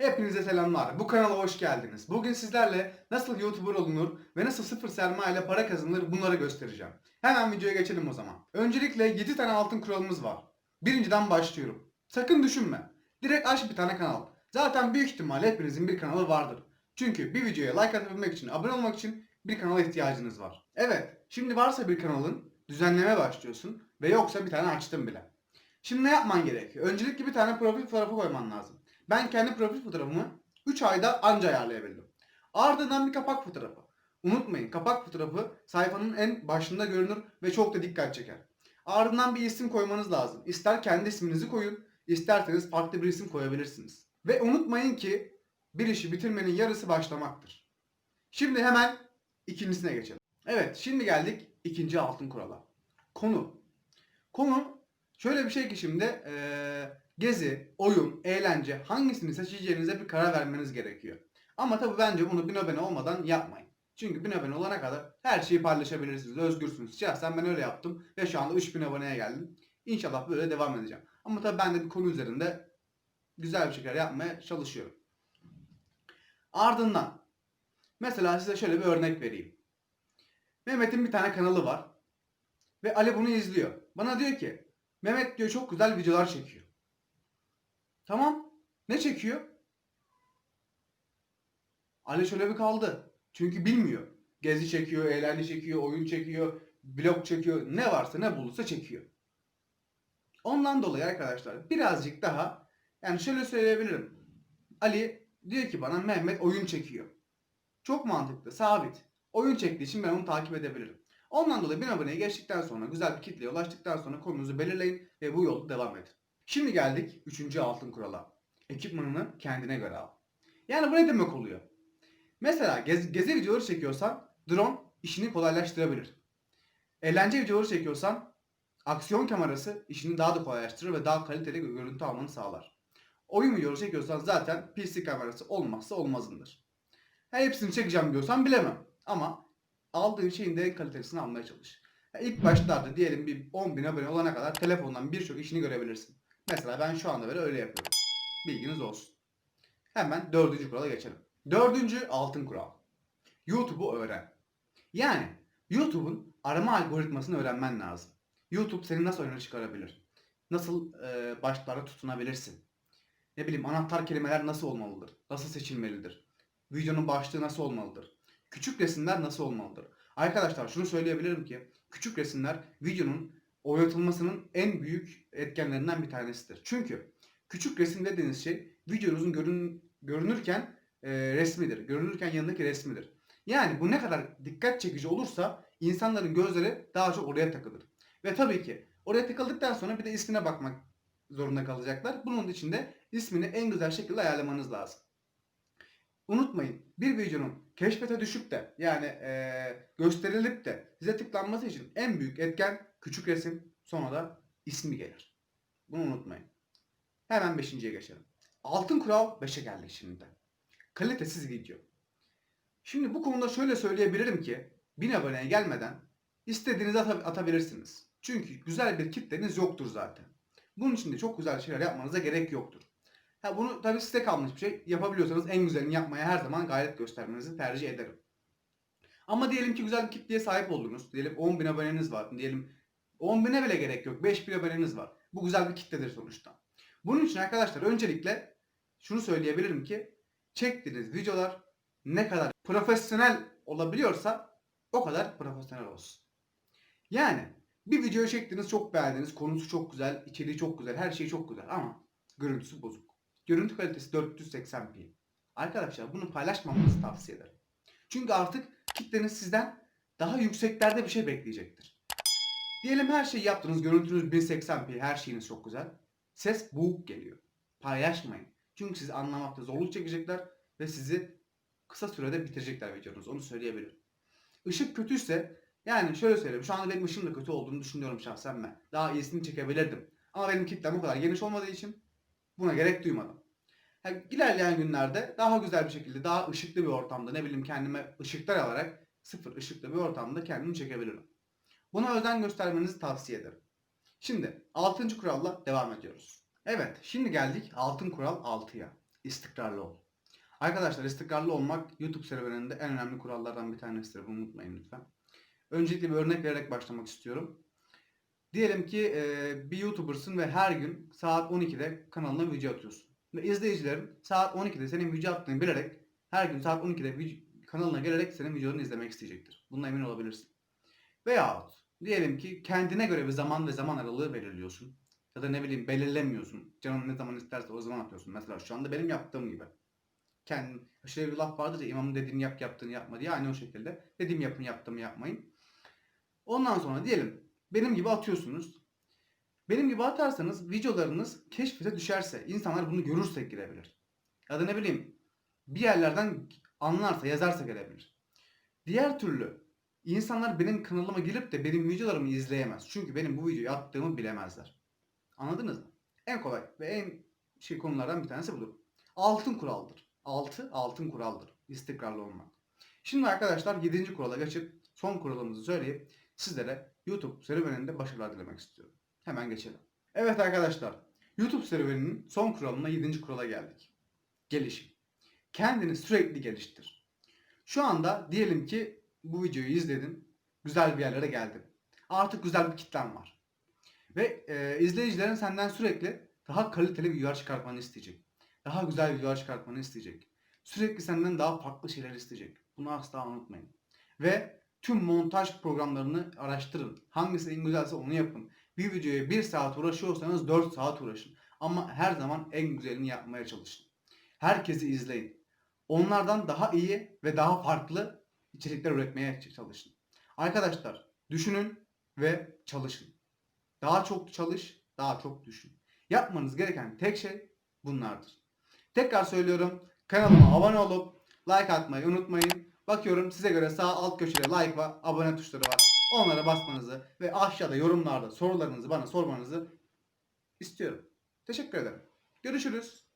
Hepinize selamlar. Bu kanala hoş geldiniz. Bugün sizlerle nasıl YouTuber olunur ve nasıl sıfır sermaye ile para kazanılır bunları göstereceğim. Hemen videoya geçelim o zaman. Öncelikle 7 tane altın kuralımız var. Birinciden başlıyorum. Sakın düşünme. Direkt aç bir tane kanal. Zaten büyük ihtimalle hepinizin bir kanalı vardır. Çünkü bir videoya like atabilmek için, abone olmak için bir kanala ihtiyacınız var. Evet, şimdi varsa bir kanalın düzenleme başlıyorsun ve yoksa bir tane açtım bile. Şimdi ne yapman gerekiyor? Öncelikle bir tane profil fotoğrafı koyman lazım. Ben kendi profil fotoğrafımı 3 ayda anca ayarlayabildim. Ardından bir kapak fotoğrafı. Unutmayın kapak fotoğrafı sayfanın en başında görünür ve çok da dikkat çeker. Ardından bir isim koymanız lazım. İster kendi isminizi koyun, isterseniz farklı bir isim koyabilirsiniz. Ve unutmayın ki bir işi bitirmenin yarısı başlamaktır. Şimdi hemen ikincisine geçelim. Evet, şimdi geldik ikinci altın kurala. Konu. Konu şöyle bir şey ki şimdi eee, gezi, oyun, eğlence hangisini seçeceğinize bir karar vermeniz gerekiyor. Ama tabii bence bunu bin abone olmadan yapmayın. Çünkü bin abone olana kadar her şeyi paylaşabilirsiniz, özgürsünüz. Şahsen ben öyle yaptım ve şu anda 3000 aboneye geldim. İnşallah böyle devam edeceğim. Ama tabii ben de bir konu üzerinde güzel bir şeyler yapmaya çalışıyorum. Ardından mesela size şöyle bir örnek vereyim. Mehmet'in bir tane kanalı var. Ve Ali bunu izliyor. Bana diyor ki Mehmet diyor çok güzel videolar çekiyor. Tamam. Ne çekiyor? Ali şöyle bir kaldı. Çünkü bilmiyor. Gezi çekiyor, eğlence çekiyor, oyun çekiyor, vlog çekiyor. Ne varsa ne bulursa çekiyor. Ondan dolayı arkadaşlar birazcık daha yani şöyle söyleyebilirim. Ali diyor ki bana Mehmet oyun çekiyor. Çok mantıklı, sabit. Oyun çektiği için ben onu takip edebilirim. Ondan dolayı 1000 aboneye geçtikten sonra güzel bir kitleye ulaştıktan sonra konunuzu belirleyin ve bu yolda devam edin. Şimdi geldik 3. altın kurala. Ekipmanını kendine göre al. Yani bu ne demek oluyor? Mesela gez, gezi videoları çekiyorsan drone işini kolaylaştırabilir. Eğlence videoları çekiyorsan aksiyon kamerası işini daha da kolaylaştırır ve daha kaliteli görüntü almanı sağlar. Oyun videoları çekiyorsan zaten PC kamerası olmazsa olmazındır. Ha, hepsini çekeceğim diyorsan bilemem. Ama aldığın şeyin de en kalitesini almaya çalış. İlk başlarda diyelim bir 10.000 abone olana kadar telefondan birçok işini görebilirsin. Mesela ben şu anda böyle öyle yapıyorum. Bilginiz olsun. Hemen dördüncü kurala geçelim. Dördüncü altın kural. YouTube'u öğren. Yani YouTube'un arama algoritmasını öğrenmen lazım. YouTube seni nasıl öne çıkarabilir? Nasıl e, başlara tutunabilirsin? Ne bileyim anahtar kelimeler nasıl olmalıdır? Nasıl seçilmelidir? Videonun başlığı nasıl olmalıdır? Küçük resimler nasıl olmalıdır? Arkadaşlar şunu söyleyebilirim ki küçük resimler videonun oynatılmasının en büyük etkenlerinden bir tanesidir. Çünkü küçük resim dediğiniz şey videonuzun görün, görünürken e, resmidir. Görünürken yanındaki resmidir. Yani bu ne kadar dikkat çekici olursa insanların gözleri daha çok oraya takılır. Ve tabii ki oraya takıldıktan sonra bir de ismine bakmak zorunda kalacaklar. Bunun için de ismini en güzel şekilde ayarlamanız lazım. Unutmayın bir videonun keşfete düşüp de yani eee, gösterilip de size tıklanması için en büyük etken küçük resim sonra da ismi gelir. Bunu unutmayın. Hemen 5.ye geçelim. Altın kural 5'e geldik şimdi. Kalitesiz video. Şimdi bu konuda şöyle söyleyebilirim ki 1000 aboneye gelmeden istediğinizi ata- atabilirsiniz. Çünkü güzel bir kitleniz yoktur zaten. Bunun için de çok güzel şeyler yapmanıza gerek yoktur. Ha bunu tabii size kalmış bir şey. Yapabiliyorsanız en güzelini yapmaya her zaman gayret göstermenizi tercih ederim. Ama diyelim ki güzel bir kitleye sahip oldunuz. Diyelim 10.000 aboneniz var. Diyelim 10.000'e bile gerek yok. 5.000 aboneniz var. Bu güzel bir kitledir sonuçta. Bunun için arkadaşlar öncelikle şunu söyleyebilirim ki çektiğiniz videolar ne kadar profesyonel olabiliyorsa o kadar profesyonel olsun. Yani bir video çektiniz çok beğendiniz. Konusu çok güzel, içeriği çok güzel, her şey çok güzel ama görüntüsü bozuk. Görüntü kalitesi 480p. Arkadaşlar bunu paylaşmamanızı tavsiye ederim. Çünkü artık kitleniz sizden daha yükseklerde bir şey bekleyecektir. Diyelim her şeyi yaptınız, görüntünüz 1080p, her şeyiniz çok güzel. Ses boğuk geliyor. Paylaşmayın. Çünkü sizi anlamakta zorluk çekecekler ve sizi kısa sürede bitirecekler videonuzu. Onu söyleyebilirim. Işık kötüyse yani şöyle söyleyeyim. Şu anda benim ışığım da kötü olduğunu düşünüyorum şahsen ben. Daha iyisini çekebilirdim. Ama benim kitlem o kadar geniş olmadığı için buna gerek duymadım. Yani ilerleyen günlerde daha güzel bir şekilde, daha ışıklı bir ortamda ne bileyim kendime ışıklar alarak sıfır ışıklı bir ortamda kendimi çekebilirim. Buna özen göstermenizi tavsiye ederim. Şimdi 6. kuralla devam ediyoruz. Evet, şimdi geldik altın kural 6'ya. istikrarlı ol. Arkadaşlar istikrarlı olmak YouTube serüveninde en önemli kurallardan bir tanesidir. Bunu unutmayın lütfen. Öncelikle bir örnek vererek başlamak istiyorum. Diyelim ki e, bir YouTuber'sın ve her gün saat 12'de kanalına video atıyorsun. Ve izleyicilerin saat 12'de senin video attığını bilerek her gün saat 12'de video- kanalına gelerek senin videonu izlemek isteyecektir. Bundan emin olabilirsin. Veyahut diyelim ki kendine göre bir zaman ve zaman aralığı belirliyorsun. Ya da ne bileyim belirlemiyorsun. Canın ne zaman isterse o zaman atıyorsun. Mesela şu anda benim yaptığım gibi. Kendin, şöyle bir laf vardır ya imamın dediğini yap yaptığını yapma diye aynı o şekilde. Dediğim yapın yaptığımı yapmayın. Ondan sonra diyelim benim gibi atıyorsunuz. Benim gibi atarsanız videolarınız keşfete düşerse, insanlar bunu görürse girebilir. Ya da ne bileyim bir yerlerden anlarsa, yazarsa gelebilir. Diğer türlü insanlar benim kanalıma girip de benim videolarımı izleyemez. Çünkü benim bu videoyu attığımı bilemezler. Anladınız mı? En kolay ve en şey konulardan bir tanesi budur. Altın kuraldır. Altı altın kuraldır. İstikrarlı olmak. Şimdi arkadaşlar 7. kurala geçip son kuralımızı söyleyip sizlere YouTube serüveninde başarılar dilemek istiyorum. Hemen geçelim. Evet arkadaşlar, YouTube serüveninin son kuralına 7. kurala geldik. Gelişim. Kendini sürekli geliştir. Şu anda diyelim ki bu videoyu izledin, güzel bir yerlere geldin. Artık güzel bir kitlen var. Ve e, izleyicilerin senden sürekli daha kaliteli videolar çıkartmanı isteyecek. Daha güzel videolar çıkartmanı isteyecek. Sürekli senden daha farklı şeyler isteyecek. Bunu asla unutmayın. Ve tüm montaj programlarını araştırın. Hangisi en güzelse onu yapın. Bir videoya 1 saat uğraşıyorsanız 4 saat uğraşın. Ama her zaman en güzelini yapmaya çalışın. Herkesi izleyin. Onlardan daha iyi ve daha farklı içerikler üretmeye çalışın. Arkadaşlar düşünün ve çalışın. Daha çok çalış, daha çok düşün. Yapmanız gereken tek şey bunlardır. Tekrar söylüyorum. Kanalıma abone olup like atmayı unutmayın. Bakıyorum size göre sağ alt köşede like ve abone tuşları var. Onlara basmanızı ve aşağıda yorumlarda sorularınızı bana sormanızı istiyorum. Teşekkür ederim. Görüşürüz.